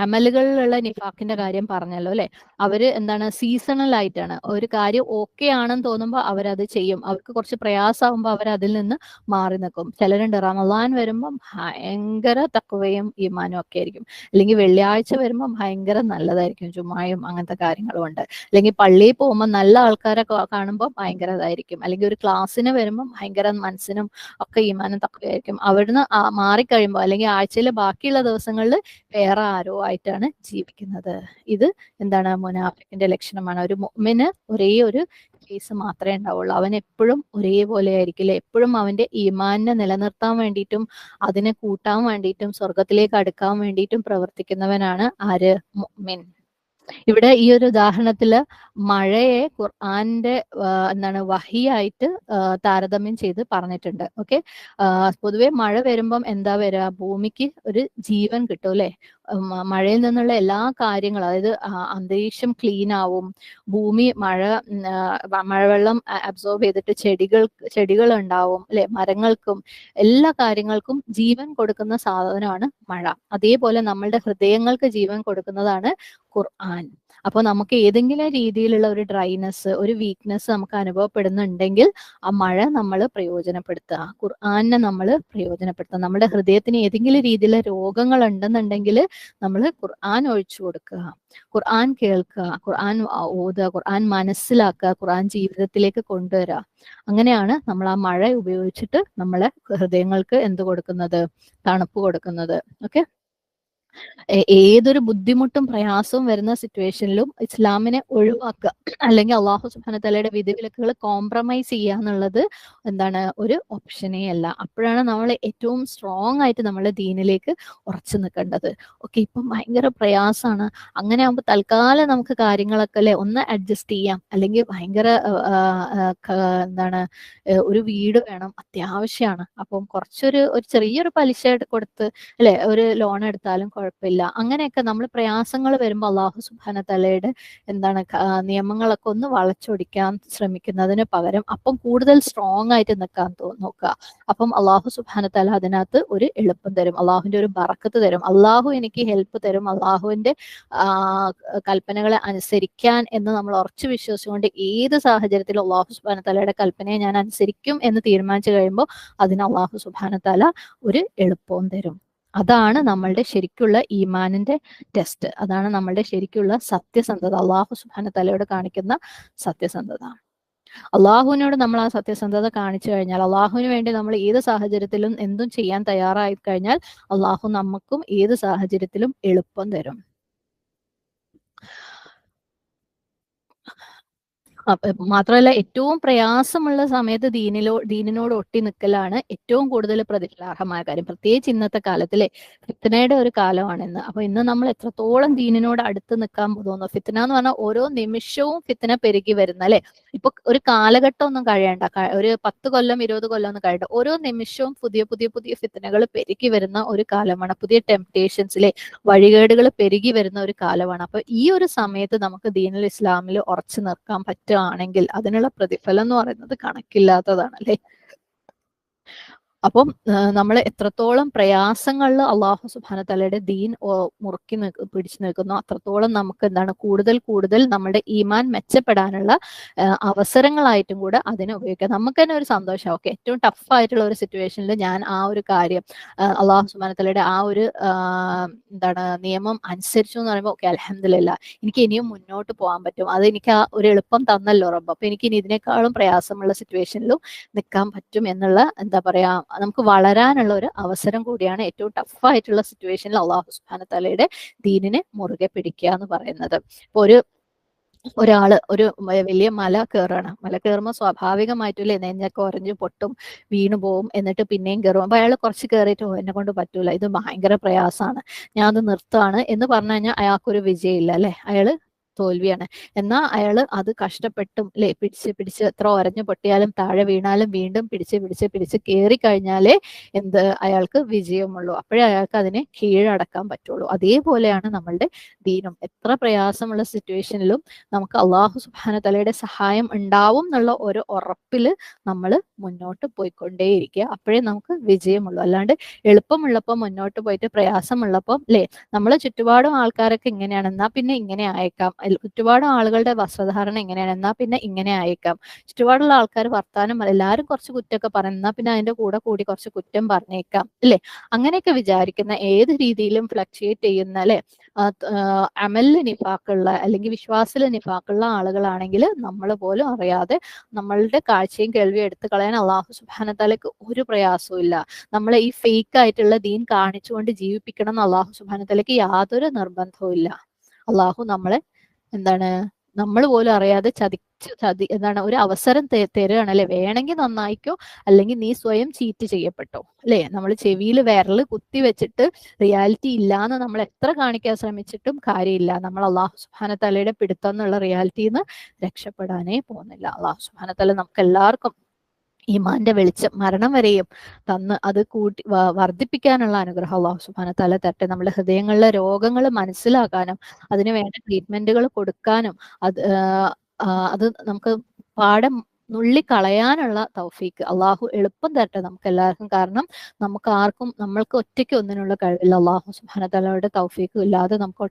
അമലുകളിലുള്ള നിഫാക്കിന്റെ കാര്യം പറഞ്ഞല്ലോ അല്ലെ? അവർ എന്താണ് സീസണൽ ആയിട്ടാണ്. ഒരു കാര്യം ഓക്കെ ആണെന്ന് തോന്നുമ്പോൾ അവരത് ചെയ്യും. അവർക്ക് കുറച്ച് പ്രയാസമാകുമ്പോൾ അവർ അതിൽ നിന്ന് മാറി നിൽക്കും ചിലരുണ്ട് റമദാൻ വരുമ്പം ഭയങ്കര തക്കവയും ഈമാനും ഒക്കെ ആയിരിക്കും. അല്ലെങ്കിൽ വെള്ളിയാഴ്ച വരുമ്പോൾ ഭയങ്കര നല്ലതായിരിക്കും. ചുമ്മായും അങ്ങനത്തെ കാര്യങ്ങളും ഉണ്ട്. അല്ലെങ്കിൽ പള്ളിയിൽ പോകുമ്പോൾ നല്ല ആൾക്കാരെ കാണുമ്പോൾ ഭയങ്കര ഇതായിരിക്കും അല്ലെങ്കിൽ ഒരു ക്ലാസ്സിന് വരുമ്പോൾ ഭയങ്കര മനസ്സിനും ഒക്കെ ഈമാനും തക്കവയായിരിക്കും അവിടുന്ന് മാറി മാറിക്കഴിയുമ്പോൾ അല്ലെങ്കിൽ ആഴ്ചയിലെ ബാക്കിയുള്ള ദിവസങ്ങളിൽ വേറെ ആരോ ആയിട്ടാണ് ജീവിക്കുന്നത്. ഇത് എന്താണ് മുനാഫിക്കിന്റെ ലക്ഷണമാണ്. ഒരു മൊമിന് ഒരേ ഒരു കേസ് മാത്രമേ ഉണ്ടാവുള്ളൂ. അവൻ എപ്പോഴും ഒരേപോലെ ആയിരിക്കില്ല? എപ്പോഴും അവന്റെ ഈമാനെ നിലനിർത്താൻ വേണ്ടിയിട്ടും അതിനെ കൂട്ടാൻ വേണ്ടിയിട്ടും സ്വർഗത്തിലേക്ക് അടുക്കാൻ വേണ്ടിയിട്ടും പ്രവർത്തിക്കുന്നവനാണ് ആര്? മുഅ്മിൻ ഇവിടെ ഈ ഒരു ഉദാഹരണത്തിൽ മഴയെ ഖുർആന്റെ എന്താണ് വഹിയായിട്ട് താരതമ്യം ചെയ്ത് പറഞ്ഞിട്ടുണ്ട്. ഓക്കെ? പൊതുവെ മഴ വരുമ്പം എന്താ വരിക ഭൂമിക്ക് ഒരു ജീവൻ കിട്ടും അല്ലെ? മഴയിൽ നിന്നുള്ള എല്ലാ കാര്യങ്ങളും അതായത് അന്തരീക്ഷം ക്ലീൻ ആവും. ഭൂമി മഴ മഴവെള്ളം അബ്സോർബ് ചെയ്തിട്ട് ചെടികൾ ചെടികൾ ഉണ്ടാവും അല്ലെ? മരങ്ങൾക്കും എല്ലാ കാര്യങ്ങൾക്കും ജീവൻ കൊടുക്കുന്ന സാധനമാണ് മഴ. അതേപോലെ നമ്മളുടെ ഹൃദയങ്ങൾക്ക് ജീവൻ കൊടുക്കുന്നതാണ് ഖുർആൻ. അപ്പോൾ നമുക്ക് ഏതെങ്കിലും രീതിയിലുള്ള ഒരു ഡ്രൈനെസ് ഒരു വീക്ക്നെസ് നമുക്ക് അനുഭവപ്പെടുന്നുണ്ടെങ്കിൽ ആ മഴ നമ്മൾ പ്രയോജനപ്പെടുത്തുക. ഖുർആാനിനെ നമ്മൾ പ്രയോജനപ്പെടുത്തുക. നമ്മുടെ ഹൃദയത്തിന് ഏതെങ്കിലും രീതിയിലുള്ള രോഗങ്ങൾ ഉണ്ടെന്നുണ്ടെങ്കിൽ നമ്മൾ ഖുർആൻ ഒഴിച്ചു കൊടുക്കുക. ഖുർആൻ കേൾക്കുക ഖുർആൻ ഓതുക ഖുർആൻ മനസ്സിലാക്കുക ഖുർആൻ ജീവിതത്തിലേക്ക് കൊണ്ടുവരിക. അങ്ങനെയാണ് നമ്മൾ ആ മഴ ഉപയോഗിച്ചിട്ട് നമ്മളെ ഹൃദയങ്ങൾക്ക് എന്ത് കൊടുക്കുന്നത്? തണുപ്പ് കൊടുക്കുന്നത്. ഓക്കെ ഏതൊരു ബുദ്ധിമുട്ടും പ്രയാസവും വരുന്ന സിറ്റുവേഷനിലും ഇസ്ലാമിനെ ഒഴിവാക്കുക. അല്ലെങ്കിൽ അള്ളാഹു സുബാനത്തലയുടെ വിധിവിലക്കുകൾ കോംപ്രമൈസ് ചെയ്യുക എന്നുള്ളത് എന്താണ് ഒരു ഓപ്ഷനേ അല്ല. അപ്പോഴാണ് നമ്മൾ ഏറ്റവും സ്ട്രോങ് ആയിട്ട് നമ്മളെ ദീനിലേക്ക് ഉറച്ചു നിൽക്കേണ്ടത്. ഓക്കെ ഇപ്പം ഭയങ്കര പ്രയാസമാണ് അങ്ങനെ ആകുമ്പോൾ തൽക്കാലം നമുക്ക് കാര്യങ്ങളൊക്കെ അല്ലെ ഒന്ന് അഡ്ജസ്റ്റ് ചെയ്യാം. അല്ലെങ്കിൽ ഭയങ്കര എന്താണ് ഒരു വീട് വേണം അത്യാവശ്യമാണ് അപ്പം കുറച്ചൊരു ഒരു ചെറിയൊരു പലിശ കൊടുത്ത് അല്ലെ ഒരു ലോൺ എടുത്താലും കുഴപ്പമില്ല. അങ്ങനെയൊക്കെ നമ്മൾ പ്രയാസങ്ങൾ വരുമ്പോൾ അള്ളാഹു സുബാന തലയുടെ എന്താണ് നിയമങ്ങളൊക്കെ ഒന്ന് വളച്ചൊടിക്കാൻ ശ്രമിക്കുന്നതിന് പകരം അപ്പം കൂടുതൽ സ്ട്രോങ് ആയിട്ട് നിൽക്കാൻ നോക്കുക. അപ്പം അള്ളാഹു സുബാന തല അതിനകത്ത് ഒരു എളുപ്പം തരും. അള്ളാഹുവിന്റെ ഒരു ബറക്കത്ത് തരും. അള്ളാഹു എനിക്ക് ഹെൽപ്പ് തരും. അള്ളാഹുവിന്റെ കൽപ്പനകളെ അനുസരിക്കാൻ എന്ന് നമ്മൾ ഉറച്ചു വിശ്വസിച്ചുകൊണ്ട് ഏത് സാഹചര്യത്തിലും അള്ളാഹു സുബാന തലയുടെ കൽപ്പനയെ ഞാൻ അനുസരിക്കും എന്ന് തീരുമാനിച്ചു കഴിയുമ്പോൾ അതിന് അള്ളാഹു സുബാന തല ഒരു എളുപ്പവും തരും. അതാണ് നമ്മളുടെ ശരിക്കുള്ള ഈമാനിന്റെ ടെസ്റ്റ് അതാണ് നമ്മളുടെ ശരിക്കുള്ള സത്യസന്ധത. അള്ളാഹു സുബാന തലയോട് കാണിക്കുന്ന സത്യസന്ധത. അള്ളാഹുവിനോട് നമ്മൾ ആ സത്യസന്ധത കാണിച്ചു കഴിഞ്ഞാൽ അള്ളാഹുവിന് വേണ്ടി നമ്മൾ ഏത് സാഹചര്യത്തിലും എന്തും ചെയ്യാൻ തയ്യാറായി കഴിഞ്ഞാൽ അള്ളാഹു നമുക്കും ഏത് സാഹചര്യത്തിലും എളുപ്പം തരും. മാത്രമല്ല ഏറ്റവും പ്രയാസമുള്ള സമയത്ത് ദീനിലോ ദീനിനോട് ഒട്ടി നിൽക്കലാണ് ഏറ്റവും കൂടുതൽ പ്രതിഫലാർഹമായ കാര്യം പ്രത്യേകിച്ച് ഇന്നത്തെ കാലത്തിലെ ഫിത്തനയുടെ ഒരു കാലമാണ് ഇന്ന്. അപ്പൊ ഇന്ന് നമ്മൾ എത്രത്തോളം ദീനിനോട് അടുത്ത് നിൽക്കാൻ തോന്നുന്നു ഫിത്തന എന്ന് പറഞ്ഞാൽ ഓരോ നിമിഷവും ഫിത്തന പെരുകി വരുന്ന അല്ലെ? ഇപ്പൊ ഒരു കാലഘട്ടം ഒന്നും കഴിയണ്ട. ഒരു പത്ത് കൊല്ലം ഇരുപത് കൊല്ലം ഒന്നും കഴിയണ്ട. ഓരോ നിമിഷവും പുതിയ പുതിയ പുതിയ ഫിത്തനകൾ പെരുകി വരുന്ന ഒരു കാലമാണ്. പുതിയ ടെംപ്റ്റേഷൻസിലെ വഴികേടുകൾ പെരുകി വരുന്ന ഒരു കാലമാണ്. അപ്പൊ ഈ ഒരു സമയത്ത് നമുക്ക് ദീനുൽ ഇസ്ലാമിൽ ഉറച്ചു നിൽക്കാൻ പറ്റുകയാണെങ്കിൽ അതിനുള്ള പ്രതിഫലം എന്ന് പറയുന്നത് കണക്കില്ലാത്തതാണ് അല്ലെ അപ്പം നമ്മൾ എത്രത്തോളം പ്രയാസങ്ങളിൽ അള്ളാഹു സുബാന തലയുടെ ദീൻ മുറുക്കി പിടിച്ചു നിൽക്കുന്നു അത്രത്തോളം നമുക്ക് എന്താണ് കൂടുതൽ കൂടുതൽ നമ്മുടെ ഈമാൻ മെച്ചപ്പെടാനുള്ള അവസരങ്ങളായിട്ടും കൂടെ അതിനെ ഉപയോഗിക്കാം. നമുക്ക് തന്നെ ഒരു സന്തോഷം ഓക്കെ ഏറ്റവും ടഫ് ആയിട്ടുള്ള ഒരു സിറ്റുവേഷനിൽ ഞാൻ ആ ഒരു കാര്യം അള്ളാഹു സുബാന തലയുടെ ആ ഒരു എന്താണ് നിയമം അനുസരിച്ചു എന്ന് പറയുമ്പോൾ ഓക്കെ അലഹമില്ല എനിക്ക് ഇനിയും മുന്നോട്ട് പോകാൻ പറ്റും. അത് എനിക്ക് ആ ഒരു എളുപ്പം തന്നല്ലോ റബ്ബ്. അപ്പൊ എനിക്ക് ഇനി ഇതിനേക്കാളും പ്രയാസമുള്ള സിറ്റുവേഷനിലും നിൽക്കാൻ പറ്റും എന്നുള്ള എന്താ പറയാ നമുക്ക് വളരാനുള്ള ഒരു അവസരം കൂടിയാണ് ഏറ്റവും ടഫായിട്ടുള്ള സിറ്റുവേഷനിൽ അള്ളാഹു സുബാന തലയുടെ ദീനിനെ മുറുകെ പിടിക്കുക എന്ന് പറയുന്നത്. ഇപ്പൊ ഒരു ഒരാൾ ഒരു വലിയ മല കയറണം മല കയറുമ്പോൾ സ്വാഭാവികമായിട്ടില്ലേ നെഞ്ഞൊക്കെ ഉറഞ്ഞു പൊട്ടും വീണു പോവും എന്നിട്ട് പിന്നെയും കയറും അപ്പൊ അയാൾ കുറച്ച് കയറിയിട്ട് എന്നെ കൊണ്ട് പറ്റൂല. ഇത് ഭയങ്കര പ്രയാസമാണ് ഞാൻ അത് നിർത്താണ് എന്ന് പറഞ്ഞു കഴിഞ്ഞാൽ അയാൾക്കൊരു വിജയമില്ല അല്ലെ? അയാൾ തോൽവിയാണ്. എന്നാൽ അയാൾ അത് കഷ്ടപ്പെട്ടും അല്ലെ പിടിച്ച് പിടിച്ച് എത്ര ഒരഞ്ഞു പൊട്ടിയാലും താഴെ വീണാലും വീണ്ടും പിടിച്ച് പിടിച്ച് പിടിച്ച് കയറി കഴിഞ്ഞാലേ എന്ത് അയാൾക്ക് വിജയമുള്ളൂ. അപ്പോഴേ അയാൾക്ക് അതിനെ കീഴടക്കാൻ പറ്റുള്ളൂ. അതേപോലെയാണ് നമ്മളുടെ ദീനം. എത്ര പ്രയാസമുള്ള സിറ്റുവേഷനിലും നമുക്ക് അള്ളാഹു സുബാന തലയുടെ സഹായം ഉണ്ടാവും എന്നുള്ള ഒരു ഉറപ്പിൽ നമ്മൾ മുന്നോട്ട് പോയിക്കൊണ്ടേയിരിക്കുക. അപ്പോഴേ നമുക്ക് വിജയമുള്ളൂ. അല്ലാണ്ട് എളുപ്പമുള്ളപ്പോൾ മുന്നോട്ട് പോയിട്ട് പ്രയാസമുള്ളപ്പോൾ അല്ലേ നമ്മളെ ചുറ്റുപാടും ആൾക്കാരൊക്കെ ഇങ്ങനെയാണ്. എന്നാ പിന്നെ ഇങ്ങനെ അല്ല- ചുറ്റുപാടും ആളുകളുടെ വസ്ത്രധാരണ എങ്ങനെയാണ്? എന്നാ പിന്നെ ഇങ്ങനെ ആയേക്കാം. ചുറ്റുപാടുള്ള ആൾക്കാർ വർത്താനം എല്ലാവരും കുറച്ച് കുറ്റമൊക്കെ പറഞ്ഞു എന്നാ പിന്നെ അതിന്റെ കൂടെ കൂടി കുറച്ച് കുറ്റം പറഞ്ഞേക്കാം അല്ലെ? അങ്ങനെയൊക്കെ വിചാരിക്കുന്ന ഏത് രീതിയിലും ഫ്ലക്ച്വേറ്റ് ചെയ്യുന്ന അല്ലെ? അമലിൽ നിഫാക്കുള്ള അല്ലെങ്കിൽ വിശ്വാസത്തിൽ നിഫാക്കുള്ള ആളുകളാണെങ്കിൽ നമ്മൾ പോലും അറിയാതെ നമ്മളുടെ കാഴ്ചയും കേൾവിയും എടുത്തു കളയാൻ അള്ളാഹു സുബാനത്താലേക്ക് ഒരു പ്രയാസവും ഇല്ല. നമ്മളെ ഈ ഫേക്ക് ആയിട്ടുള്ള ദീൻ കാണിച്ചുകൊണ്ട് ജീവിപ്പിക്കണം എന്ന് അള്ളാഹു സുബാനത്താലേക്ക് യാതൊരു നിർബന്ധവും ഇല്ല. അള്ളാഹു നമ്മളെ എന്താണ് നമ്മൾ പോലും അറിയാതെ ചതിച്ച് ചതി എന്താണ് ഒരു അവസരം തരുകയാണ് അല്ലെ വേണമെങ്കിൽ നന്നായിക്കോ അല്ലെങ്കിൽ നീ സ്വയം ചീറ്റ് ചെയ്യപ്പെട്ടോ അല്ലെ? നമ്മൾ ചെവിയിൽ വിരൽ കുത്തി വെച്ചിട്ട് റിയാലിറ്റി ഇല്ലാന്ന് നമ്മൾ എത്ര കാണിക്കാൻ ശ്രമിച്ചിട്ടും കാര്യമില്ല. നമ്മൾ അള്ളാഹു സുബാന തലയുടെ പിടുത്തം എന്നുള്ള റിയാലിറ്റിന്ന് രക്ഷപ്പെടാനേ പോകുന്നില്ല. അള്ളാഹു സുബാന തല നമുക്ക് എല്ലാവർക്കും ഈമാന്റെ വെളിച്ചം മരണം വരെയും തന്ന് അത് കൂട്ടി വർദ്ധിപ്പിക്കാനുള്ള അനുഗ്രഹം അള്ളാഹു സുബാന തല തരട്ടെ. നമ്മുടെ ഹൃദയങ്ങളിലെ രോഗങ്ങൾ മനസ്സിലാക്കാനും അതിന് വേണ്ട ട്രീറ്റ്മെന്റുകൾ കൊടുക്കാനും അത് അത് നമുക്ക് പാഠം നുള്ളിക്കളയാനുള്ള തൗഫീക്ക് അള്ളാഹു എളുപ്പം തരട്ടെ നമുക്ക് എല്ലാവർക്കും. കാരണം നമുക്ക് ആർക്കും നമ്മൾക്ക് ഒറ്റയ്ക്ക് ഒന്നിനുള്ള കഴിവില്ല. അള്ളാഹു സുബാന തലയുടെ തൗഫീക്ക് ഇല്ലാതെ നമുക്ക്